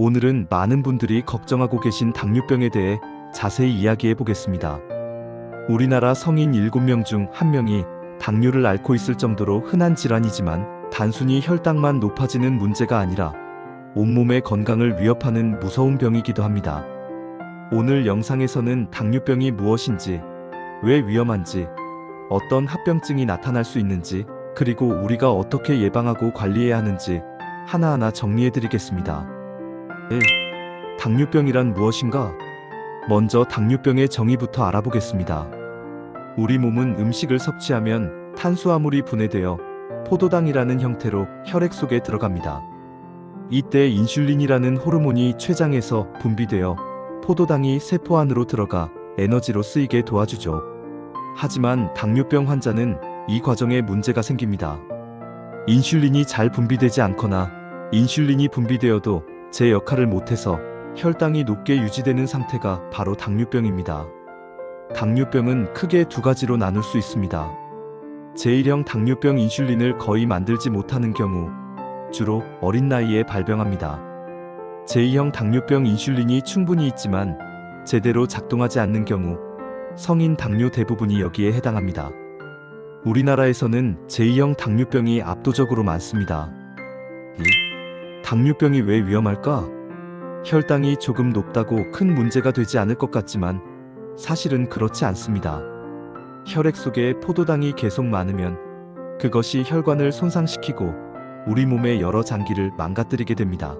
오늘은 많은 분들이 걱정하고 계신 당뇨병에 대해 자세히 이야기해 보겠습니다. 우리나라 성인 7명 중 1명이 당뇨를 앓고 있을 정도로 흔한 질환이지만 단순히 혈당만 높아지는 문제가 아니라 온몸의 건강을 위협하는 무서운 병이기도 합니다. 오늘 영상에서는 당뇨병이 무엇인지, 왜 위험한지, 어떤 합병증이 나타날 수 있는지, 그리고 우리가 어떻게 예방하고 관리해야 하는지 하나하나 정리해 드리겠습니다. 1. 당뇨병이란 무엇인가? 먼저 당뇨병의 정의부터 알아보겠습니다. 우리 몸은 음식을 섭취하면 탄수화물이 분해되어 포도당이라는 형태로 혈액 속에 들어갑니다. 이때 인슐린이라는 호르몬이 췌장에서 분비되어 포도당이 세포 안으로 들어가 에너지로 쓰이게 도와주죠. 하지만 당뇨병 환자는 이 과정에 문제가 생깁니다. 인슐린이 잘 분비되지 않거나 인슐린이 분비되어도 제 역할을 못해서 혈당이 높게 유지되는 상태가 바로 당뇨병입니다. 당뇨병은 크게 두 가지로 나눌 수 있습니다. 제1형 당뇨병 인슐린을 거의 만들지 못하는 경우 주로 어린 나이에 발병합니다. 제2형 당뇨병 인슐린이 충분히 있지만 제대로 작동하지 않는 경우 성인 당뇨 대부분이 여기에 해당합니다. 우리나라에서는 제2형 당뇨병이 압도적으로 많습니다. 2. 당뇨병이 왜 위험할까? 혈당이 조금 높다고 큰 문제가 되지 않을 것 같지만 사실은 그렇지 않습니다. 혈액 속에 포도당이 계속 많으면 그것이 혈관을 손상시키고 우리 몸의 여러 장기를 망가뜨리게 됩니다.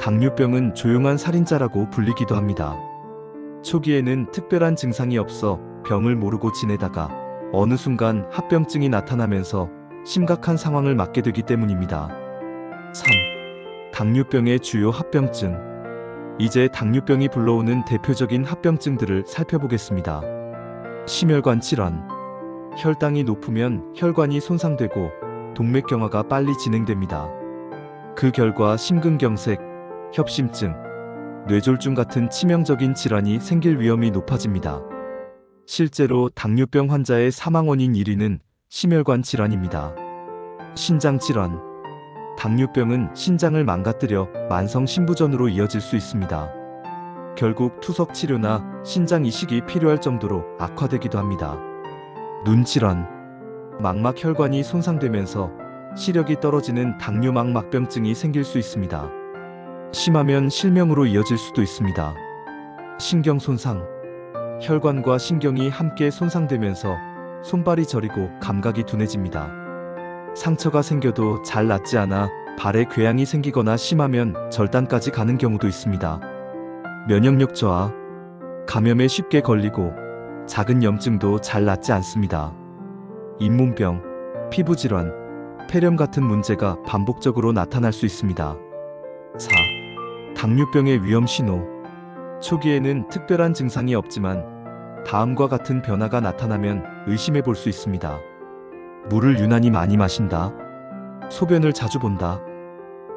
당뇨병은 조용한 살인자라고 불리기도 합니다. 초기에는 특별한 증상이 없어 병을 모르고 지내다가 어느 순간 합병증이 나타나면서 심각한 상황을 맞게 되기 때문입니다. 3. 당뇨병의 주요 합병증. 이제 당뇨병이 불러오는 대표적인 합병증들을 살펴보겠습니다. 심혈관 질환. 혈당이 높으면 혈관이 손상되고 동맥경화가 빨리 진행됩니다. 그 결과 심근경색, 협심증, 뇌졸중 같은 치명적인 질환이 생길 위험이 높아집니다. 실제로 당뇨병 환자의 사망 원인 1위는 심혈관 질환입니다. 신장 질환. 당뇨병은 신장을 망가뜨려 만성 신부전으로 이어질 수 있습니다. 결국 투석 치료나 신장 이식이 필요할 정도로 악화되기도 합니다. 눈 질환. 망막 혈관이 손상되면서 시력이 떨어지는 당뇨망막병증이 생길 수 있습니다. 심하면 실명으로 이어질 수도 있습니다. 신경 손상. 혈관과 신경이 함께 손상되면서 손발이 저리고 감각이 둔해집니다. 상처가 생겨도 잘 낫지 않아 발에 궤양이 생기거나 심하면 절단까지 가는 경우도 있습니다. 면역력 저하. 감염에 쉽게 걸리고 작은 염증도 잘 낫지 않습니다. 잇몸병, 피부질환, 폐렴 같은 문제가 반복적으로 나타날 수 있습니다. 4. 당뇨병의 위험 신호. 초기에는 특별한 증상이 없지만 다음과 같은 변화가 나타나면 의심해 볼 수 있습니다. 물을 유난히 많이 마신다. 소변을 자주 본다.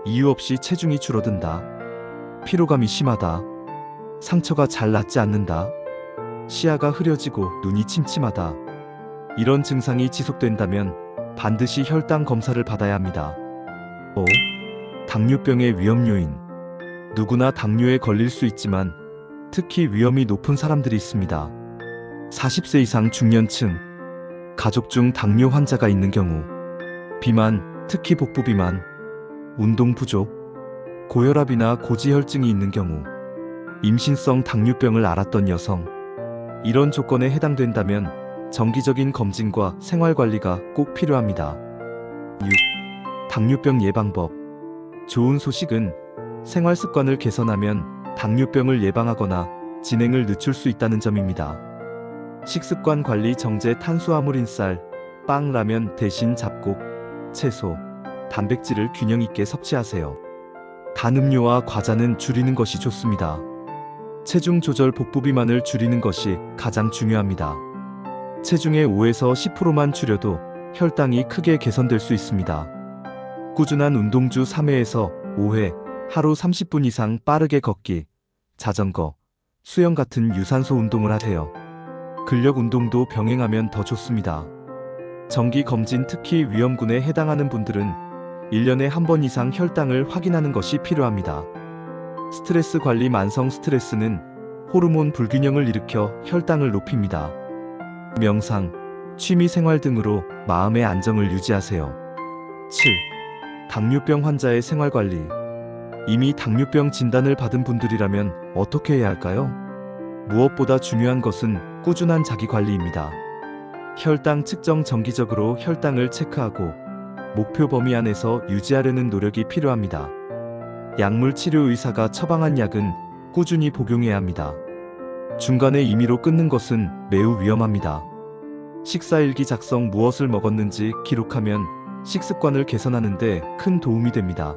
이유 없이 체중이 줄어든다. 피로감이 심하다. 상처가 잘 낫지 않는다. 시야가 흐려지고 눈이 침침하다. 이런 증상이 지속된다면 반드시 혈당 검사를 받아야 합니다. 5. 당뇨병의 위험 요인. 누구나 당뇨에 걸릴 수 있지만 특히 위험이 높은 사람들이 있습니다. 40세 이상 중년층, 가족 중 당뇨 환자가 있는 경우, 비만, 특히 복부 비만, 운동 부족, 고혈압이나 고지혈증이 있는 경우, 임신성 당뇨병을 앓았던 여성, 이런 조건에 해당된다면 정기적인 검진과 생활 관리가 꼭 필요합니다. 6. 당뇨병 예방법. 좋은 소식은 생활 습관을 개선하면 당뇨병을 예방하거나 진행을 늦출 수 있다는 점입니다. 식습관 관리 정제 탄수화물인 쌀, 빵, 라면 대신 잡곡, 채소, 단백질을 균형 있게 섭취하세요. 단 음료와 과자는 줄이는 것이 좋습니다. 체중 조절 복부 비만을 줄이는 것이 가장 중요합니다. 체중의 5에서 10%만 줄여도 혈당이 크게 개선될 수 있습니다. 꾸준한 운동 주 3회에서 5회, 하루 30분 이상 빠르게 걷기, 자전거, 수영 같은 유산소 운동을 하세요. 근력 운동도 병행하면 더 좋습니다. 정기 검진 특히 위험군에 해당하는 분들은 1년에 한 번 이상 혈당을 확인하는 것이 필요합니다. 스트레스 관리 만성 스트레스는 호르몬 불균형을 일으켜 혈당을 높입니다. 명상, 취미 생활 등으로 마음의 안정을 유지하세요. 7. 당뇨병 환자의 생활 관리. 이미 당뇨병 진단을 받은 분들이라면 어떻게 해야 할까요? 무엇보다 중요한 것은 꾸준한 자기 관리입니다. 혈당 측정 정기적으로 혈당을 체크하고 목표 범위 안에서 유지하려는 노력이 필요합니다. 약물 치료 의사가 처방한 약은 꾸준히 복용해야 합니다. 중간에 임의로 끊는 것은 매우 위험합니다. 식사일기 작성 무엇을 먹었는지 기록하면 식습관을 개선하는데 큰 도움이 됩니다.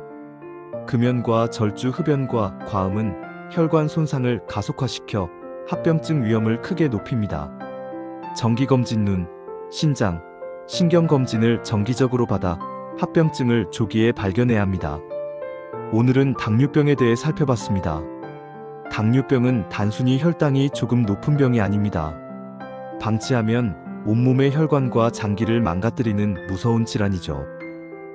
금연과 절주 흡연과 과음은 혈관 손상을 가속화시켜 합병증 위험을 크게 높입니다. 정기검진 눈, 신장, 신경검진을 정기적으로 받아 합병증을 조기에 발견해야 합니다. 오늘은 당뇨병에 대해 살펴봤습니다. 당뇨병은 단순히 혈당이 조금 높은 병이 아닙니다. 방치하면 온몸의 혈관과 장기를 망가뜨리는 무서운 질환이죠.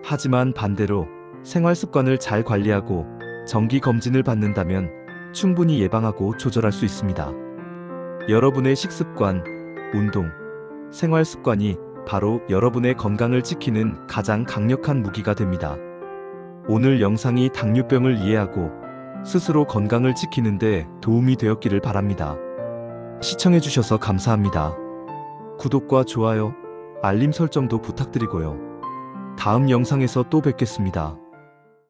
하지만 반대로 생활 습관을 잘 관리하고 정기 검진을 받는다면 충분히 예방하고 조절할 수 있습니다. 여러분의 식습관, 운동, 생활 습관이 바로 여러분의 건강을 지키는 가장 강력한 무기가 됩니다. 오늘 영상이 당뇨병을 이해하고 스스로 건강을 지키는데 도움이 되었기를 바랍니다. 시청해주셔서 감사합니다. 구독과 좋아요, 알림 설정도 부탁드리고요. 다음 영상에서 또 뵙겠습니다.